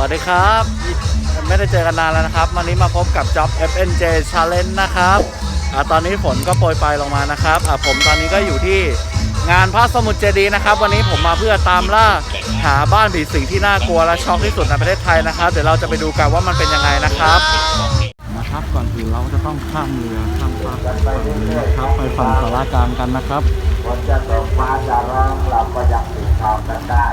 วัสดีครับ ไม่ได้เจอกันนานแล้วนะครับวันนี้มาพบกับ Job FNJ Challenge นะครับอาตอนนี้ฝนก็โปรยปลายลงมานะครับอ่าผมตอนนี้ก็อยู่ที่งานพระสมุทรเจดีย์นะครับ วันนี้ผมมาเพื่อตามล่าหาบ้านผีสิงที่น่ากลัวและช็อกที่สุดในประเทศไทยนะครับ เดี๋ยวเราจะไปดูกันว่ามันเป็นยังไงนะครับนะครับก่อนอื่นเราจะต้องข้ามเรือข้ามฟากไปนะครับไปฝั่งสารากลางกันนะครับฝนจะตกฟ้าจะร้องเราก็ยังติดตามกันได้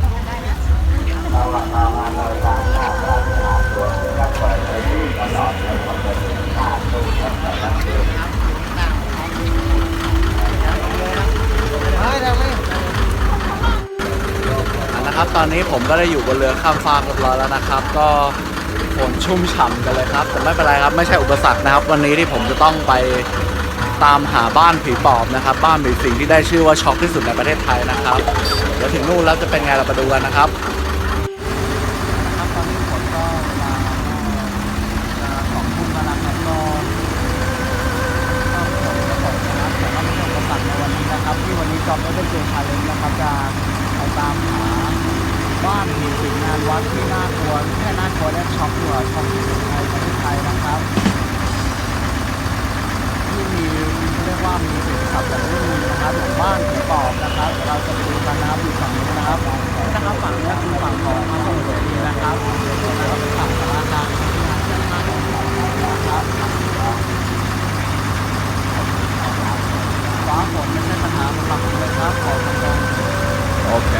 เราละทำงา นเราทางหน้าเราหาตัวก็เปิดไปที่ตลอนนี้นะครับตอนนี้ผมก็ได้อยู่บนเรือข้ามฟากเรียบร้อยแล้วนะครับ ก็ฝนชุ่มฉ่ำกันเลยครับแต่ไม่เป็นไรครับไม่ใช่อุปสรรคนะครับ วันนี้ที่ผมจะต้องไปตามหาบ้านผีปอบนะครับ บ้านผีสิงที่ได้ชื่อว่าช็อกที่สุดในประเทศไทยนะครับเดี๋ยวถึงนู่นแล้วจะเป็นไงเราไปดูกันนะครับตอนนี้ฝนก็มาสองทุ่มแล้วนะครับก็ แต่ก็ไม่ใช่อุปสรรคในวันนี้นะครับที่ วันนี้จอมไม่ได้เจอชาเลนจ์นะครับจะไปตามหาบ้านผีสิงงานวัดที่น่ากลัวแค่น่ากลัวและช็อกดีกว่าช็อกที่สุดในประเทศไทยนะครับ ที่มีเรียกว่ามีสิ่งศักดิ์สิทธิ์ที่มีนะครับอย่บ้านผีปอบนะครับ เราจะไปดูกันนะครับอยู่ฝั่งนี้นะครับนะครับฝั่งนี้คือฝั่งของพระสมุทรเจดีย์นะครับแล้วก็เป็นฝั่งสารากลางที่งานจัดงานนะครับ ฟ้าฝนไม่ใช่ปัญหาสำหรับผมเลยครับขอตรงๆโอเค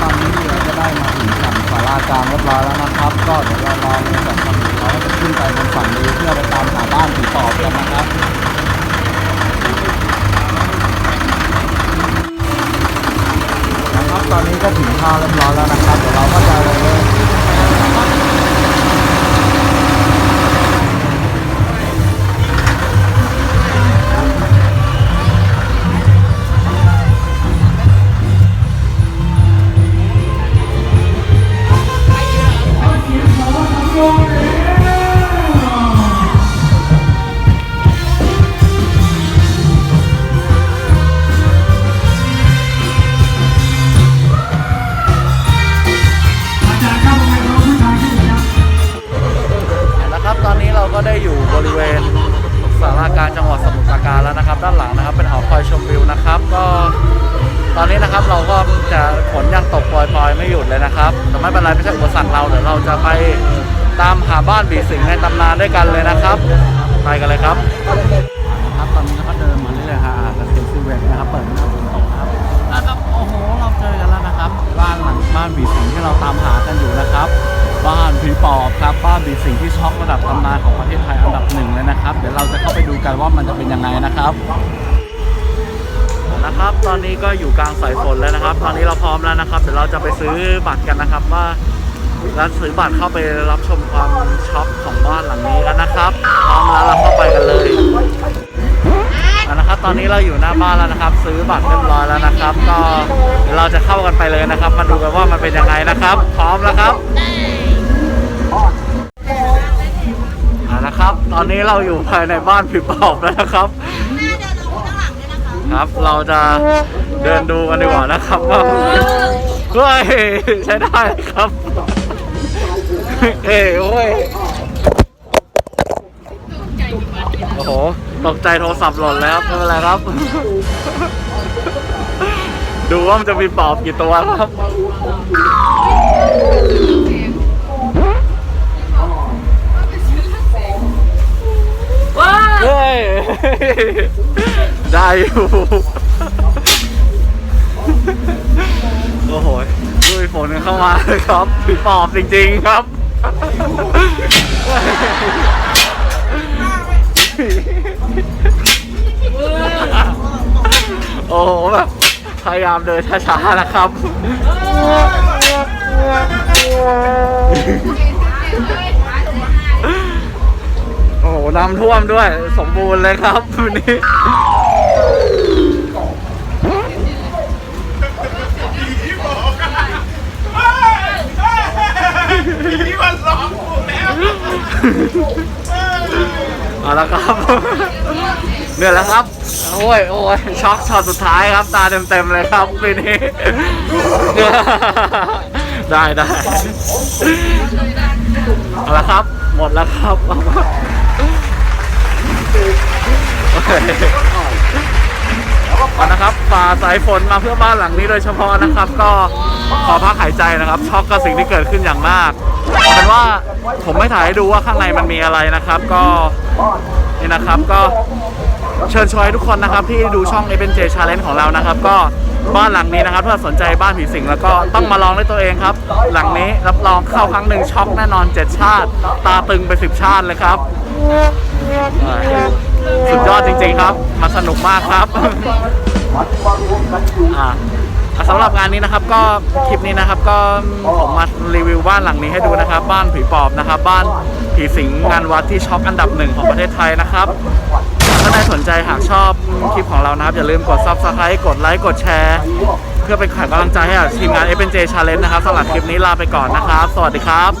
ตอนนี้เรือจะได้มาถึงฝั่งสารา กลางเรียบร้อยแล้วนะครับ ก็เดี๋ยวเรารอเรือจากฝั่งเราจะขึ้นไปบนฝั่งนี้เพื่อไปตามหาบ้านผีปอบกันนะครับนะครับตอนนี้ก็ถึงท่าเรียบร้อยแล้วนะครับเดี๋ยวเราก็จะเลยนะครับ ก็ได้อยู่บริเวณสารากลางจังหวัดสมุทรปราการแล้วนะครับ ด้านหลังนะครับเป็นหอคอยชมวิวนะครับ ก็ตอนนี้นะครับเราก็จะฝนยังตกปล่อยๆไม่หยุดเลยนะครับแต่ไม่เป็นไรไม่ใช่อุปสรรคเราเดี๋ยวเราจะไปตามหาบ้านผีสิงในตำนานด้วยกันเลยนะครับ ไปกันเลยครับครับตอนนี้เราก็เดินมาเรื่อยๆฮะกระเทียมซีเวนนะครับเปิดหน้าฝนตกครับนะครับโอ้โหเราเจอกันแล้วนะครับ บ้านหลังบ้านผีสิงที่เราตามหากันอยู่นะครับ บ้านผีปอบครับบ้านผีสิงที่ช็อกระดับตำนานของประเทศไทยอันดับหนึ่งเลยนะครับ เดี๋ยวเราจะเข้าไปดูกันว่ามันจะเป็นยังไงนะครับนะครับ ตอนนี้ก็อยู่กลางสายฝนแล้วนะครับ ตอนนี้เราพร้อมแล้วนะครับ เดี๋ยวเราจะไปซื้อบัตรกันนะครับว่าแล้วซื้อบัตรเข้าไปรับชมความช็อกของบ้านหลังนี้กันนะครับ พร้อมแล้วเราเข้าไปกันเลยนะครับตอนนี้เราอยู่หน้าบ้านแล้วนะครับ ซื้อบัตรเรียบร้อยแล้วนะครับ ก็เราจะเข้ากันไปเลยนะครับ มาดูกันว่ามันเป็นยังไงนะครับ พร้อมแล้วครับ ครับ ตอนนี้เราอยู่ภายในบ้านผีปอบแล้วนะครับครับ เราจะเดินดูกันดีกว่านะครับว่าเฮ้ยใช้ได้ครับเอ้ยโอ้ยโอ้โหตกใจโทรศัพท์หล่นแล้วไม่เป็นไรครับ ดูว่ามันจะมีปอบกี่ตัวครับ อยู่ โอ้โหดุยฝนเข้ามาเลยครับผีปอบจริงๆครับโอ้โหแบบพยายามเดินช้าๆนะครับ โอ้น้ำท่วมด้วย สมบูรณ์เลยครับวันนี้ เอาละครับเหนี่อยแหละครับ โอ้ยโอ้ยช็อกช็อตสุดท้ายครับ ตาเต็มๆเลยครับปีนี้ ได้ได้เอาละครับ หมดแล้วครับโอเคเอานะครับฝ่าสายฝนมาเพื่อบ้านหลังนี้โดยเฉพาะนะครับ ก็ขอพักหายใจนะครับ ช็อกกับสิ่งที่เกิดขึ้นอย่างมาก เอาเป็นว่าผมไม่ถ่ายให้ดูว่าข้างในมันมีอะไรนะครับ ก็นี่นะครับก็เชิญชวนทุกคนนะครับที่ดูช่อง a อเ j Challenge ของเรานะครับ ก็บ้านหลังนี้นะครับถ้าสนใจบ้านผีสิงแล้วก็ต้องมาลองด้วยตัวเองครับ หลังนี้รับรองเข้าครั้งหนึ่งช็อกแน่นอนเจ็ดชาติ ตาตึงไปสิบชาติเลยครับ สุดยอดจริงๆครับ มาสนุกมากครับอ่า สำหรับงานนี้นะครับก็คลิปนี้นะครับก็ผมมารีวิวบ้านหลังนี้ให้ดูนะครับ บ้านผีปอบนะครับ บ้านผีสิงงานวัดที่ช็อกอันดับหนึ่งของประเทศไทยนะครับถ้าใครสนใจหากชอบคลิปของเรานะครับ อย่าลืมกด subscribe กดไลค์กดแชร์ เพื่อเป็นขวัญกำลังใจให้กับทีมงาน f n j Challenge นะครับสำหรับคลิปนี้ลาไปก่อนนะครับ สวัสดีครับ